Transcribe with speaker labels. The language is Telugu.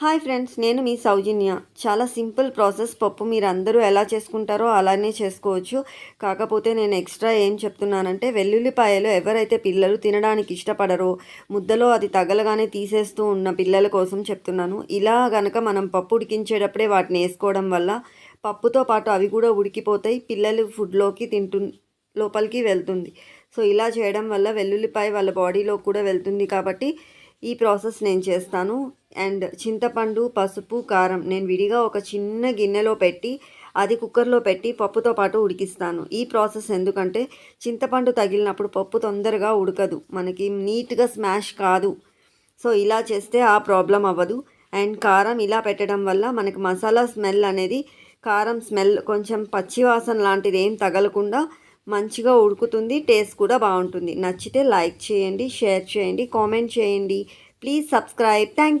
Speaker 1: హాయ్ ఫ్రెండ్స్ నేను మీ సౌజన్య. చాలా సింపుల్ ప్రాసెస్. పప్పు మీరు అందరూ ఎలా చేసుకుంటారో అలానే చేసుకోవచ్చు. కాకపోతే నేను ఎక్స్ట్రా ఏం చెప్తున్నానంటే వెల్లుల్లిపాయలు ఎవరైతే పిల్లలు తినడానికి ఇష్టపడరో ముద్దలో అది తగలగానే తీసేస్తూ ఉన్న పిల్లల కోసం చెప్తున్నాను. ఇలా గనక మనం పప్పు ఉడికించేటప్పుడే వాటిని వేసుకోవడం వల్ల పప్పుతో పాటు అవి కూడా ఉడికిపోతాయి. పిల్లలు ఫుడ్లోకి తింటు లోపలికి వెళ్తుంది. సో ఇలా చేయడం వల్ల వెల్లుల్లిపాయ వాళ్ళ బాడీలో కూడా వెళ్తుంది కాబట్టి ఈ ప్రాసెస్ నేను చేస్తాను. అండ్ చింతపండు పసుపు కారం నేను విడిగా ఒక చిన్న గిన్నెలో పెట్టి అది కుక్కర్లో పెట్టి పప్పుతో పాటు ఉడికిస్తాను. ఈ ప్రాసెస్ ఎందుకంటే చింతపండు తగిలినప్పుడు పప్పు తొందరగా ఉడకదు. మనకి నీట్గా స్మాష్ కాదు. సో ఇలా చేస్తే ఆ ప్రాబ్లం అవ్వదు. అండ్ కారం ఇలా పెట్టడం వల్ల మనకి మసాలా స్మెల్ అనేది కారం స్మెల్ కొంచెం పచ్చివాసన లాంటిది ఏం తగలకుండా మంచిగా ఉడుకుతుంది టేస్ట్ కూడా బాగుంటుంది. నచ్చితే లైక్ చేయండి షేర్ చేయండి కామెంట్ చేయండి. Please subscribe. థ్యాంక్